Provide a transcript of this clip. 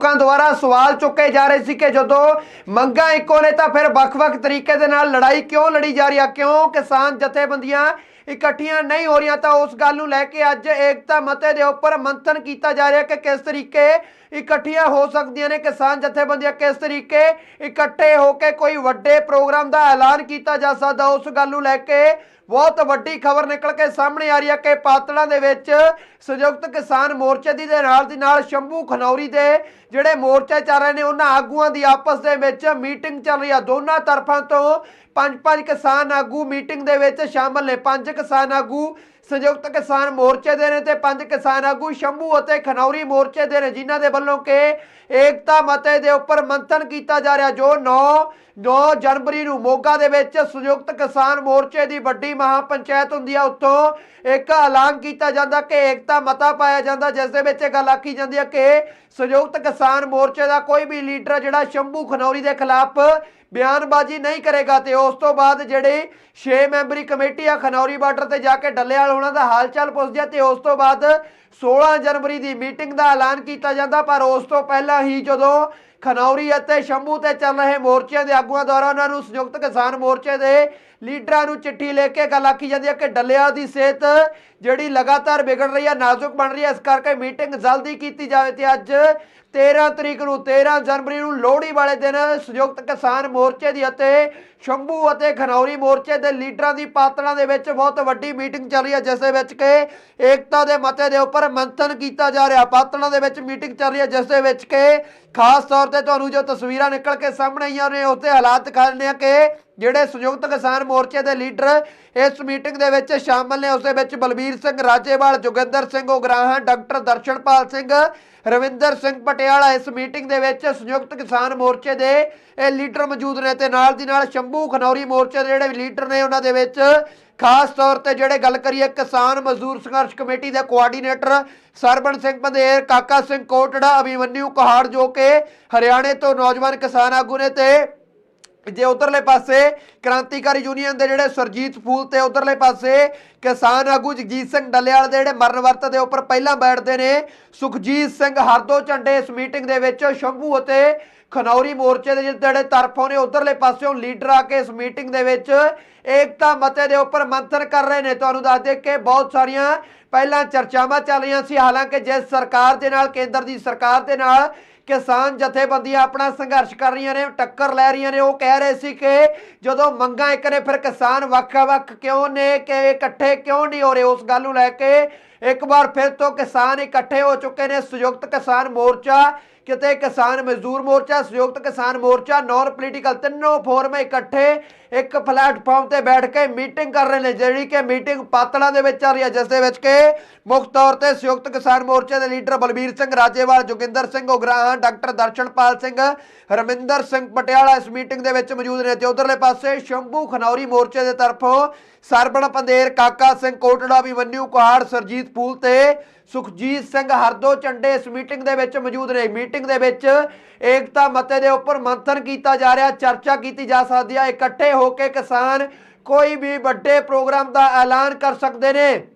ਲੋਕਾਂ ਦੁਆਰਾ ਸਵਾਲ ਚੁੱਕੇ ਜਾ ਰਹੇ ਸੀ ਕਿ ਜਦੋਂ ਮੰਗਾਂ ਇੱਕੋ ਨੇ ਤਾਂ ਫਿਰ ਵੱਖ-ਵੱਖ ਤਰੀਕੇ ਦੇ ਨਾਲ ਲੜਾਈ ਕਿਉਂ ਲੜੀ ਜਾ ਰਹੀ ਆ? ਕਿਉਂ ਕਿਸਾਨ ਜਥੇਬੰਦੀਆਂ ਇਕੱਠੀਆਂ ਨਹੀਂ ਹੋ ਰਹੀਆਂ? ਤਾਂ ਉਸ ਗੱਲ ਨੂੰ ਲੈ ਕੇ ਅੱਜ ਏਕਤਾ ਮਤੇ ਦੇ ਉੱਪਰ ਮੰਥਨ ਕੀਤਾ ਜਾ ਰਿਹਾ ਕਿ ਕਿਸ ਤਰੀਕੇ ਇਕੱਠੀਆਂ ਹੋ ਸਕਦੀਆਂ ਨੇ ਕਿਸਾਨ ਜਥੇਬੰਦੀਆਂ ਕਿਸ ਤਰੀਕੇ ਇਕੱਠੇ ਹੋ ਕੇ ਕੋਈ ਵੱਡੇ ਪ੍ਰੋਗਰਾਮ ਦਾ ਐਲਾਨ ਕੀਤਾ ਜਾ ਸਕਦਾ? ਉਸ ਗੱਲ ਨੂੰ ਲੈ ਕੇ ਬਹੁਤ ਵੱਡੀ ਖਬਰ ਨਿਕਲ ਕੇ ਸਾਹਮਣੇ ਆ ਰਹੀ ਹੈ ਕਿ ਪਾਤੜਾਂ ਦੇ ਵਿੱਚ ਸੰਯੁਕਤ ਕਿਸਾਨ ਮੋਰਚੇ ਦੀ ਦੇ ਨਾਲ ਦੀ ਨਾਲ ਸ਼ੰਭੂ ਖਨੌਰੀ ਦੇ ਜਿਹੜੇ ਮੋਰਚੇ ਚੱਲ ਰਹੇ ਨੇ, ਉਹਨਾਂ ਆਗੂਆਂ ਦੀ ਆਪਸ ਦੇ ਵਿੱਚ ਮੀਟਿੰਗ ਚੱਲ ਰਹੀ ਆ। ਦੋਨਾਂ ਤਰਫਾਂ ਤੋਂ ਪੰਜ ਪੰਜ ਕਿਸਾਨ ਆਗੂ ਮੀਟਿੰਗ ਦੇ ਵਿੱਚ ਸ਼ਾਮਲ ਨੇ। ਪੰਜ ਕਿਸਾਨ ਆਗੂ ਸੰਯੁਕਤ ਕਿਸਾਨ ਮੋਰਚੇ ਦੇ ਨੇ ਤੇ ਪੰਜ ਕਿਸਾਨ ਆਗੂ ਸ਼ੰਭੂ ਅਤੇ ਖਨੌਰੀ ਮੋਰਚੇ ਦੇ ਨੇ, ਜਿਨ੍ਹਾਂ ਦੇ ਵੱਲੋਂ ਕਿ ਏਕਤਾ ਮਤੇ ਦੇ ਉੱਪਰ ਮੰਥਨ ਕੀਤਾ ਜਾ ਰਿਹਾ, ਜੋ 9 9 ਜਨਵਰੀ ਨੂੰ ਮੋਗਾ ਦੇ ਵਿੱਚ ਸੰਯੁਕਤ ਕਿਸਾਨ ਮੋਰਚੇ ਦੀ ਵੱਡੀ ਮਹਾ ਪੰਚਾਇਤ ਹੁੰਦੀ ਆ, ਉੱਥੋਂ ਇੱਕ ਐਲਾਨ ਕੀਤਾ ਜਾਂਦਾ ਕਿ ਏਕਤਾ ਮਤਾ ਪਾਇਆ ਜਾਂਦਾ, ਜਿਸ ਦੇ ਵਿੱਚ ਇਹ ਗੱਲ ਆਖੀ ਜਾਂਦੀ ਹੈ ਕਿ ਸੰਯੁਕਤ ਕਿਸਾਨ ਮੋਰਚੇ ਦਾ ਕੋਈ ਵੀ ਲੀਡਰ ਜਿਹੜਾ ਸ਼ੰਭੂ ਖਨੌਰੀ ਦੇ ਖਿਲਾਫ ਬਿਆਨਬਾਜ਼ੀ ਨਹੀਂ ਕਰੇਗਾ ਤੇ ਉਸ ਤੋਂ ਬਾਅਦ ਜਿਹੜੀ 6 ਮੈਂਬਰੀ ਕਮੇਟੀ ਆ ਖਨੌਰੀ ਬਾਰਡਰ ਤੇ ਜਾ ਕੇ ਡੱਲੇਵਾਲ ਉਹਨਾਂ ਦਾ ਹਾਲ ਚਾਲ ਪੁੱਛਦੀ ਆ ਤੇ ਉਸ ਤੋਂ ਬਾਅਦ 16 ਜਨਵਰੀ ਦੀ ਮੀਟਿੰਗ ਦਾ ਐਲਾਨ ਕੀਤਾ ਜਾਂਦਾ, ਪਰ ਉਸ ਤੋਂ ਪਹਿਲਾਂ ਹੀ ਜਦੋਂ ਖਨੌਰੀ ਅਤੇ ਸ਼ੰਭੂ ਤੇ ਚੱਲ ਰਹੇ ਮੋਰਚਿਆਂ ਦੇ ਆਗੂਆਂ ਦੁਆਰਾ ਉਹਨਾਂ ਨੂੰ ਸੰਯੁਕਤ ਕਿਸਾਨ ਮੋਰਚੇ ਦੇ ਲੀਡਰਾਂ ਨੂੰ ਚਿੱਠੀ ਲੈ ਕੇ ਗੱਲ ਆਖੀ ਜਾਂਦੀ ਹੈ ਕਿ ਡੱਲਿਆਂ ਦੀ ਸਿਹਤ ਜਿਹੜੀ ਲਗਾਤਾਰ ਵਿਗੜ ਰਹੀ ਹੈ, ਨਾਜ਼ੁਕ ਬਣ ਰਹੀ ਹੈ। ਇਸ ਕਰਕੇ ਮੀਟਿੰਗ ਜਲਦੀ ਕੀਤੀ ਜਾਵੇ ਤੇ ਅੱਜ 13 ਤਰੀਕ ਨੂੰ 13 ਜਨਵਰੀ ਨੂੰ ਲੋਹੜੀ ਵਾਲੇ ਦਿਨ ਸੰਯੁਕਤ ਕਿਸਾਨ ਮੋਰਚੇ ਦੀ ਅਤੇ ਸ਼ੰਭੂ ਅਤੇ ਖਨੌਰੀ ਮੋਰਚੇ ਦੇ ਲੀਡਰਾਂ ਦੀ ਪਾਤਲਾਂ ਦੇ ਵਿੱਚ ਬਹੁਤ ਵੱਡੀ ਮੀਟਿੰਗ ਚੱਲ ਰਹੀ ਹੈ, ਜਿਸ ਦੇ ਵਿੱਚ ਕਿ ਏਕਤਾ ਦੇ ਮਤੇ ਦੇ ਉੱਪਰ ਮੰਥਨ ਕੀਤਾ ਜਾ ਰਿਹਾ। ਪਾਤਲਾਂ ਦੇ ਵਿੱਚ ਮੀਟਿੰਗ ਚੱਲ ਰਹੀ ਹੈ, ਜਿਸ ਦੇ ਵਿੱਚ ਕਿ ਖਾਸ ਤੌਰ ਤੇ ਤੁਹਾਨੂੰ ਜੋ ਤਸਵੀਰਾਂ ਨਿਕਲ ਕੇ ਸਾਹਮਣੇ ਆਈਆਂ ਨੇ ਉੱਤੇ ਹਾਲਾਤ ਦਿਖਾ ਦਿੰਦੇ ਆ ਕਿ ਜਿਹੜੇ ਸੰਯੁਕਤ ਕਿਸਾਨ ਮੋਰਚੇ ਦੇ ਲੀਡਰ ਇਸ ਮੀਟਿੰਗ ਦੇ ਵਿੱਚ ਸ਼ਾਮਲ ਨੇ, ਉਸ ਦੇ ਵਿੱਚ ਬਲਬੀਰ ਸਿੰਘ ਰਾਜੇਵਾਲ, ਜੋਗਿੰਦਰ ਸਿੰਘ ਉਗਰਾਹਾਂ, ਡਾਕਟਰ ਦਰਸ਼ਨਪਾਲ ਸਿੰਘ, ਰਵਿੰਦਰ ਸਿੰਘ ਪਟਿਆਲਾ ਇਸ ਮੀਟਿੰਗ ਦੇ ਵਿੱਚ ਸੰਯੁਕਤ ਕਿਸਾਨ ਮੋਰਚੇ ਦੇ ਇਹ ਲੀਡਰ ਮੌਜੂਦ ਨੇ ਤੇ ਨਾਲ ਦੀ ਨਾਲ ਸ਼ੰਭੂ ਖਨੌਰੀ ਮੋਰਚੇ ਦੇ ਜਿਹੜੇ ਲੀਡਰ ਨੇ, ਉਹਨਾਂ ਦੇ ਵਿੱਚ ਖਾਸ ਤੌਰ ਤੇ ਜਿਹੜੇ ਗੱਲ ਕਰੀਏ ਕਿਸਾਨ ਮਜ਼ਦੂਰ ਸੰਘਰਸ਼ ਕਮੇਟੀ ਦੇ ਕੋਆਰਡੀਨੇਟਰ ਸਰਬਣ ਸਿੰਘ ਪੰਦੇਰ ਕਾਕਾ ਸਿੰਘ ਕੋਟੜਾ ਅਭਿਮਨਿਊ ਕਹਾੜ ਜੋ ਕਿ ਹਰਿਆਣੇ ਤੋਂ ਨੌਜਵਾਨ ਕਿਸਾਨ ਆਗੂ ਨੇ ਤੇ ਜੇ ਉਧਰਲੇ ਪਾਸੇ ਕ੍ਰਾਂਤੀਕਾਰੀ ਯੂਨੀਅਨ ਦੇ ਜਿਹੜੇ ਸਰਜੀਤ ਫੂਲ ਤੇ ਉਧਰਲੇ ਪਾਸੇ ਕਿਸਾਨ ਆਗੂ ਜਗਜੀਤ ਸਿੰਘ ਡੱਲੇਵਾਲ ਦੇ ਜਿਹੜੇ ਮਰਨ ਵਰਤ ਦੇ ਉੱਪਰ ਪਹਿਲਾਂ ਬੈਠਦੇ ਨੇ, ਸੁਖਜੀਤ ਸਿੰਘ ਹਰਦੋ ਝੰਡੇ ਇਸ ਮੀਟਿੰਗ ਦੇ ਵਿੱਚ, ਸ਼ੰਭੂ ਅਤੇ ਖਨੌਰੀ ਮੋਰਚੇ ਦੇ ਜਿਹੜੇ ਤਰਫੋਂ ਨੇ, ਉਧਰਲੇ ਪਾਸਿਓਂ ਲੀਡਰ ਆ ਕੇ ਇਸ ਮੀਟਿੰਗ ਦੇ ਵਿੱਚ ਏਕਤਾ ਮਤੇ ਦੇ ਉੱਪਰ ਮੰਥਨ ਕਰ ਰਹੇ ਨੇ। ਤੁਹਾਨੂੰ ਦੱਸ ਦੇ ਕਿ ਬਹੁਤ ਸਾਰੀਆਂ ਪਹਿਲਾਂ ਚਰਚਾਵਾਂ ਚੱਲ ਰਹੀਆਂ ਸੀ, ਹਾਲਾਂਕਿ ਜਿਸ ਸਰਕਾਰ ਦੇ ਨਾਲ, ਕੇਂਦਰ ਦੀ ਸਰਕਾਰ ਦੇ ਨਾਲ ਕਿਸਾਨ ਜਥੇਬੰਦੀਆਂ ਆਪਣਾ ਸੰਘਰਸ਼ ਕਰ ਰਹੀਆਂ ਨੇ, ਟੱਕਰ ਲੈ ਰਹੀਆਂ ਨੇ। ਉਹ ਕਹਿ ਰਹੇ ਸੀ ਕਿ ਜਦੋਂ ਮੰਗਾਂ ਇੱਕ ਨੇ, ਫਿਰ ਕਿਸਾਨ ਵੱਖ-ਵੱਖ ਕਿਉਂ ਨੇ, ਕਿ ਇਕੱਠੇ ਕਿਉਂ ਨਹੀਂ ਹੋ ਰਹੇ? ਉਸ ਗੱਲ ਨੂੰ ਲੈ ਕੇ ਇੱਕ ਵਾਰ ਫਿਰ ਤੋਂ ਕਿਸਾਨ ਇਕੱਠੇ ਹੋ ਚੁੱਕੇ ਨੇ, ਸੰਯੁਕਤ ਕਿਸਾਨ ਮੋਰਚਾ ਕਿਤੇ ਕਿਸਾਨ ਮਜ਼ਦੂਰ ਮੋਰਚਾ, ਸੰਯੁਕਤ ਕਿਸਾਨ ਮੋਰਚਾ ਨਾਨ ਪੋਲੀਟੀਕਲ ਤਿੰਨੋਂ ਫੋਰਮ ਇਕੱਠੇ ਇੱਕ ਪਲੇਟਫਾਰਮ ਤੇ ਬੈਠ ਕੇ ਮੀਟਿੰਗ ਕਰ ਰਹੇ ਨੇ, ਜਿਹੜੀ ਕਿ ਮੀਟਿੰਗ ਪਾਤੜਾਂ ਦੇ ਵਿੱਚ ਆ ਰਹੀ ਹੈ, ਜਿਸ ਦੇ ਵਿੱਚ ਕਿ ਮੁੱਖ ਤੌਰ ਤੇ ਸੰਯੁਕਤ ਕਿਸਾਨ ਮੋਰਚੇ ਦੇ ਲੀਡਰ ਬਲਬੀਰ ਸਿੰਘ ਰਾਜੇਵਾਲ, ਜੋਗਿੰਦਰ ਸਿੰਘ ਉਗਰਾਹਾਂ, ਡਾਕਟਰ ਦਰਸ਼ਨਪਾਲ ਸਿੰਘ ਰਮਿੰਦਰ ਸਿੰਘ ਪਟਿਆਲਾ ਇਸ ਮੀਟਿੰਗ ਦੇ ਵਿੱਚ ਮੌਜੂਦ ਨੇ ਤੇ ਉਧਰਲੇ ਪਾਸੇ ਸ਼ੰਭੂ ਖਨੌਰੀ ਮੋਰਚੇ ਦੇ ਤਰਫੋਂ ਸਰਬਣ ਪੰਦੇਰ, ਕਾਕਾ ਸਿੰਘ ਕੋਟੜਾ ਵੀ ਮੰਨਿਓ ਕੁਹਾੜ, ਸਰਜੀਤ ਪੂਲ ਤੇ ਸੁਖਜੀਤ ਸਿੰਘ ਹਰਦੋ ਚੰਡੇ ਇਸ ਮੀਟਿੰਗ ਦੇ ਵਿੱਚ ਮੌਜੂਦ ਨੇ। ਮੀਟਿੰਗ ਦੇ ਵਿੱਚ ਏਕਤਾ ਮਤੇ ਦੇ ਉੱਪਰ ਮੰਥਨ ਕੀਤਾ ਜਾ ਰਿਹਾ, ਚਰਚਾ ਕੀਤੀ ਜਾ ਸਕਦੀ ਹੈ ਇਕੱਠੇ ਹੋ ਕੇ ਕਿਸਾਨ ਕੋਈ ਵੀ ਵੱਡੇ ਪ੍ਰੋਗਰਾਮ ਦਾ ਐਲਾਨ ਕਰ ਸਕਦੇ ਨੇ।